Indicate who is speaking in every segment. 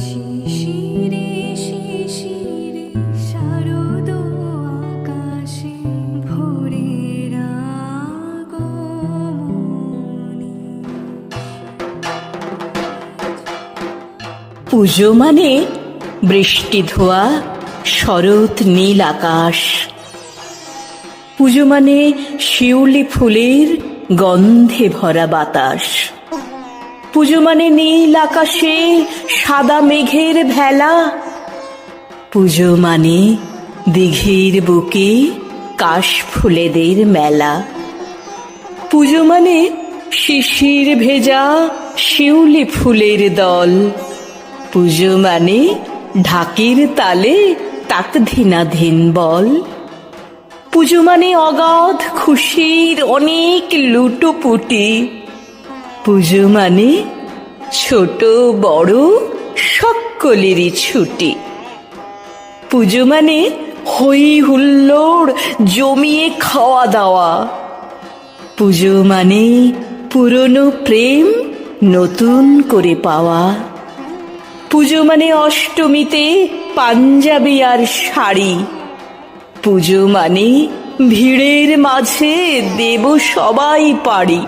Speaker 1: ভোরের
Speaker 2: পুজো মানে বৃষ্টি ধোয়া, শরৎ নীল আকাশ। পুজো মানে শিউলি ফুলের গন্ধে ভরা বাতাস। পুজো মানে নীল আকাশে সাদা মেঘের ভেলা। পুজো মানে দিঘির বুকে কাশ ফুলেদের মেলা। পুজো মানে শিশির ভেজা শিউলি ফুলের দল। পুজো মানে ঢাকির তালে তাক ধিনাধীন বল। পুজো মানে অগাধ খুশির অনেক লুটোপুটি। পুজো মানে ছোট, বড়, সকলেরই ছুটি। পুজো মানে হই হুল্লোড়, জমিয়ে খাওয়া দাওয়া। পুজো মানে পুরনো প্রেম নতুন করে পাওয়া। পুজো মানে অষ্টমীতে পাঞ্জাবি আর শাড়ি। পুজো মানে ভিড়ের মাঝে দেব সবাই পারি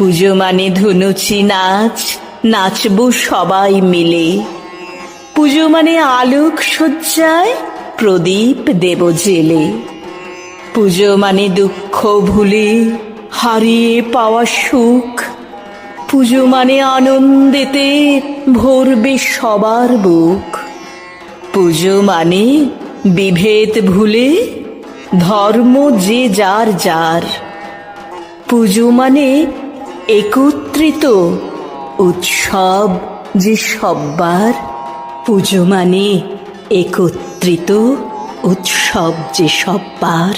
Speaker 2: পুজো মানে ধুনুচি নাচ, নাচবো সবাই মিলে। পুজো মানে আলোক সজ্জায় প্রদীপ দেব জেলে। পুজো মানে দুঃখ ভুলে হারিয়ে পাওয়া সুখ। পুজো মানে আনন্দেতে ভরবে সবার বুক। পুজো মানে বিভেদ ভুলে ধর্ম যে যার যার। পুজো মানে একত্রিত উৎসব যে সব্বার পুজো মানে একত্রিত উৎসব যে সব্বার।